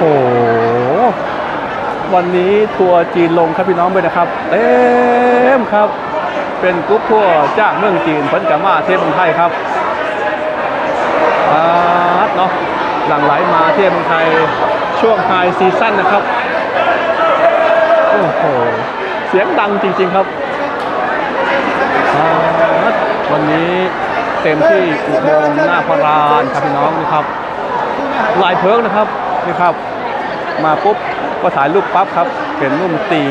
โอ้วันนี้ทัวร์จีนลงครับพี่น้องไปนะครับเต็มครับ เป็นกรุ๊ปทัวร์จากเมืองจีนพิ่นกามาเทพเมืองไทยครับอาดเนาะหลังไหลมาเที่ยวเมืองไทยช่วงไฮซีซั่นนะครับโอ้โหเสียงดังจริง ๆครับวันนี้เต็มที่อุโมงค์หน้าพระรานครับพี่น้องนี่ครับ หลายเพิงนะครับนี่ครับ มาปุ๊บก็ถ่ายรูปปั๊บครับ เป็นนุ่มตี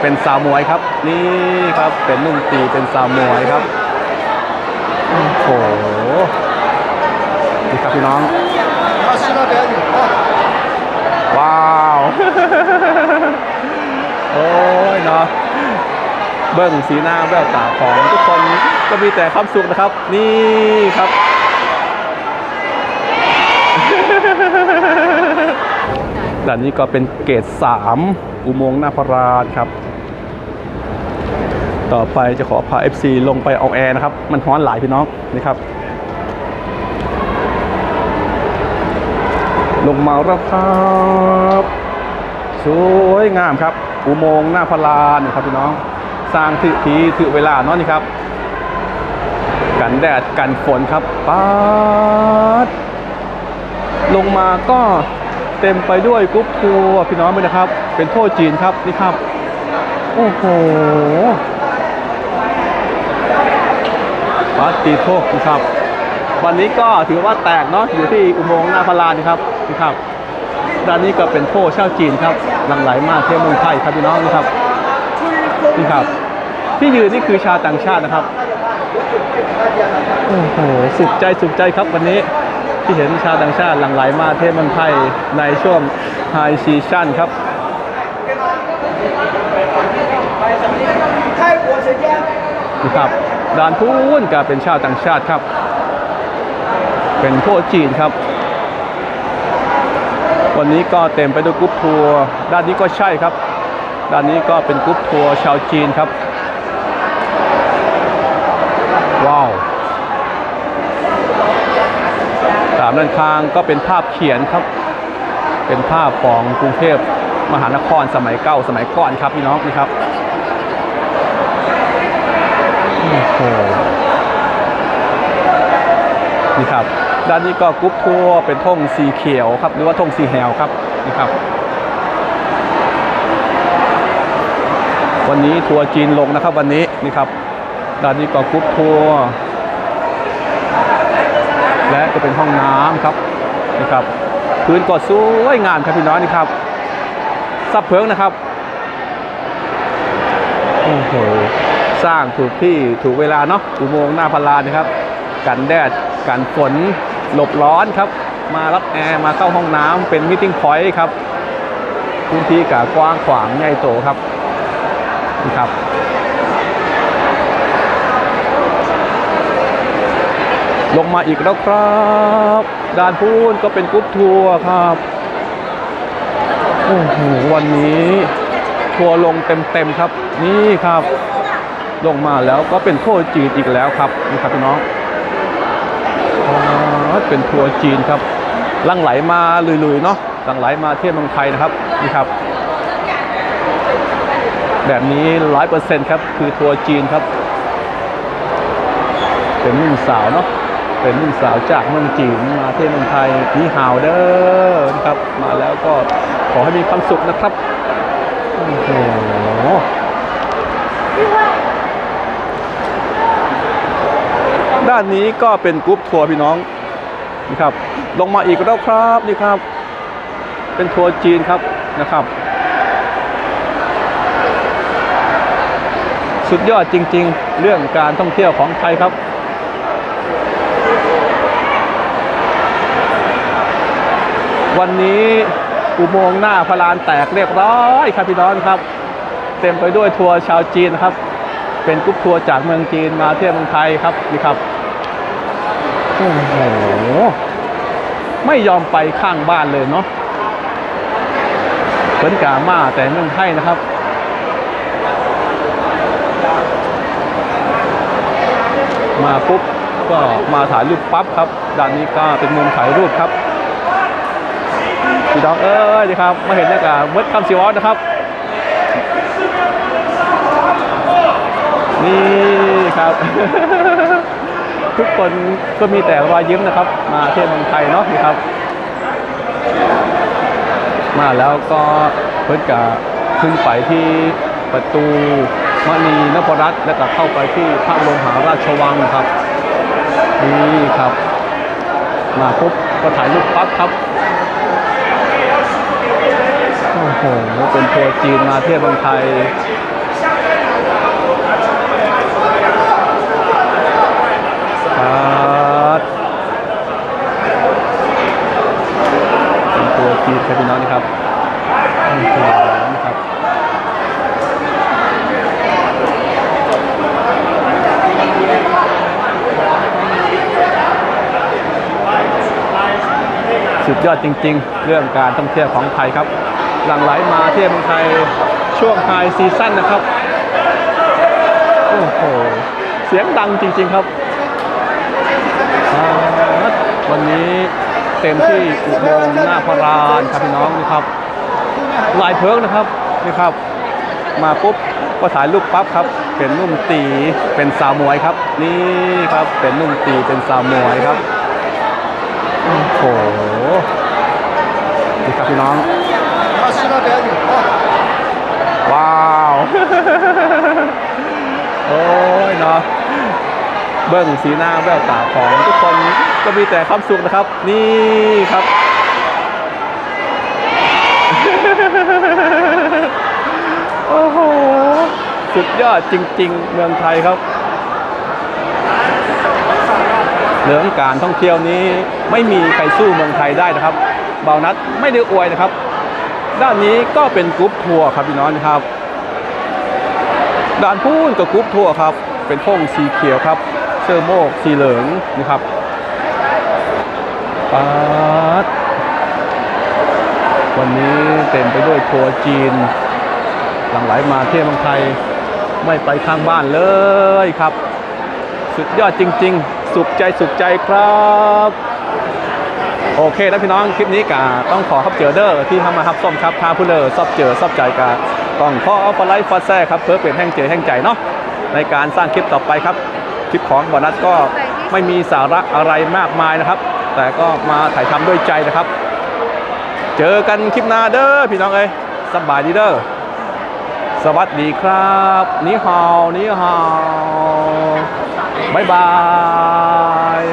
เป็นสาวมวยครับ นี่ครับเป็นนุ่มตีเป็นสาวมวยครับโอ้โหนี่ครับพี่น้องว้าวโอ้ยเนาะเบิ้งสีหน้าแววตาของทุกคนก็มีแต่ความสุขนะครับ นี่ครับ ด้านนี้ก็เป็นเกต3อุโมงค์หน้าพระรานครับ ต่อไปจะขอพา FC ลงไปเอาแอร์นะครับ มันร้อนหลายพี่น้องนี่ครับ ลงมาแล้วครับสวยงามครับ อุโมงค์หน้าพระรานนี่ครับพี่น้อง สร้างถือทีถือเวลาเนาะนี่ครับ กันแดดกันฝนครับป๊าดลงมาก็ เต็มไปด้วยกรุ๊ปทัวร์พี่น้องไปนะครับ เป็นโทษจีนครับนี่ครับ โอ้โหปาร์ตีโทษนะครับ วันนี้ก็ถือว่าแตกเนาะอยู่ที่อุโมงค์หน้าพระลานครับนี่ครับด้านนี้ก็เป็นโทษเช่าจีนครับหลังไหลมากเที่ยวเมืองไทยครับพี่น้องนี่ครับนี่ครับ ที่ยืนนี่คือชาต่างชาตินะครับโอ้โหสุขใจสุขใจครับวันนี้ ที่เห็นชาวต่างชาติหลั่งไหลมาเทศเมืองไทยในช่วงไฮซีชั่นครับนี่ครับด่านพูนก็เป็นชาวต่างชาติครับ เป็นพวกจีนครับ วันนี้ก็เต็มไปด้วยกรุ๊ปทัวร์ด้านนี้ก็ใช่ครับ ด้านนี้ก็เป็นกรุ๊ปทัวร์ชาวจีนครับ ว้าว ตาม ด้านข้างก็เป็นภาพเขียนครับ เป็นภาพของกรุงเทพมหานครสมัยเก่าสมัยก่อนครับพี่น้องนี่ครับโอ้นี่ครับ ด้านนี้ก็กรุ๊ปทัวร์เป็นธงสีเขียวครับ หรือว่าธงสีแหวครับนี่ครับ วันนี้ทัวร์จีนลงนะครับ วันนี้นี่ครับ ด้านนี้ก็กรุ๊ปทัวร์ และจะเป็นห้องน้ำครับนี่ครับพื้นก็สวยงามครับพี่น้องนี่ครับซับเพิงนะครับโอ้โหสร้างถูกที่ถูกเวลาเนาะอุโมงค์หน้าพลานนะครับ กันแดดกันฝนหลบร้อนครับ มารับแอร์มาเข้าห้องน้ำเป็นมิ팅พอยต์ครับพื้นที่กกว้างขวางใหญ่โตครับนี่ครับ ลงมาอีกแล้วครับด่านพูนก็เป็นกรุ๊ปทัวร์ครับโอ้โหวันนี้ทัวร์ลงเต็มๆครับ นี่ครับ ลงมาแล้วก็เป็นทัวร์จีนอีกแล้วครับนี่ครับพี่น้องเป็นทัวร์จีนครับลังไหลมาลุยๆเนาะลังไหลมาเที่ยวเมืองไทยนะครับนี่ครับ แบบนี้ร้อยเปอร์เซ็นต์ครับคือทัวร์จีนครับ เป็นหนุ่มสาวเนาะ เป็นนุ่มสาวจากเมืองจีนมาที่เมืองไทยนี่ฮาวเดอร์นะครับ มาแล้วก็ขอให้มีความสุขนะครับโอ้โหด้านนี้ก็เป็นกรุ๊ปทัวร์พี่น้องนี่ครับ ลงมาอีกแล้วครับนี่ครับ เป็นทัวร์จีนครับนะครับ สุดยอดจริง ๆ เรื่องการท่องเที่ยวของไทยครับ วันนี้อุโมงค์หน้าพระลานแตกเรียบร้อยครับพี่น้องครับ เต็มไปด้วยทัวร์ชาวจีนครับ เป็นกรุ๊ปทัวร์จากเมืองจีนมาเที่ยวเมืองไทยครับนี่ครับโอ้โหไม่ยอมไปข้างบ้านเลยเนาะเพิ่นกามาแต่เมืองไทยนะครับมาปุ๊บก็มาถ่ายรูปปั๊บครับ ด้านนี้ก็เป็นมุมถ่ายรูปครับ น้องเอ้ยครับ มาเห็นเนี่ยกับเมื่อคำสิวอสนะครับ นี่ครับ ทุกคนก็มีแต่รอยยิ้มนะครับ มาเที่ยวเมืองไทยเนาะนี่ครับ มาแล้วก็เพิ่นกะขึ้นไปที่ประตูมณีนพรัตน์แล้วก็เข้าไปที่พระบรมหาราชวังครับนี่ครับ มาปุ๊บก็ถ่ายรูปปั๊บครับ หเป็นทัวร์จีนมาเที่ยวเมืองไทยครับเป็นตัวจีนครับพี่น้องนี่ครับนี่ครับสุดยอดจริง ๆ เรื่องการท่องเที่ยวของไทยครับ หลั่งไหลมาเที่ยวเมืองไทยช่วงไฮซีซั่นนะครับ โอ้โห เสียงดังจริง ๆครับ วันนี้เต็มที่อุโมงค์หน้าพระรานครับพี่น้องนี่ครับลายเพิงนะครับนี่ครับ มาปุ๊บก็ถ่ายรูปปั๊บครับ เป็นนุ่มตีเป็นสาวมวยครับ นี่ครับเป็นนุ่มตีเป็นสาวมวยครับโอ้โหนี่ครับพี่น้อง ก็เดินอยู่โอ้ว้าว โอ้ยเนาะเบื้องสีหน้าแววตาของทุกคนก็มีแต่ความสุขนะครับ นี่ครับ โอ้โห สุดยอดจริง ๆ เมืองไทยครับเรื่องการท่องเที่ยวนี้ไม่มีใครสู้เมืองไทยได้นะครับ เบานัดไม่ได้อวยนะครับ ด้านนี้ก็เป็นกรุ๊ปทัวร์ครับพี่น้องครับด่านพูนกับกรุ๊ปทัวร์ครับ เป็นพงสีเขียวครับเสื้อโมกสีเหลืองนะครับปาดวันนี้เต็มไปด้วยทัวร์จีน หลังไหลมาเที่ยวเมืองไทยไม่ไปข้างบ้านเลยครับ สุดยอดจริง ๆ สุขใจสุขใจครับ โอเคนะพี่น้องคลิปนี้กาต้องขอครับเจอเดอร์ที่เข้ามาครับส้มครับทาผู้เลอซอบเจอซอบใจกาต้องขอเอาฟอลไลฟ์ฟอสแซ่ครับเพื่อเปลี่ยนแห้งเจอแห้งใจเนาะในการสร้างคลิปต่อไปครับคลิปของบอนัสก็ไม่มีสาระอะไรมากมายนะครับ แต่ก็มาถ่ายทำด้วยใจนะครับ เจอกันคลิปหน้าเด้อพี่น้องเอ้ยสบายดีเด้อสวัสดีครับนี่ฮาวนี่ฮาวบายบาย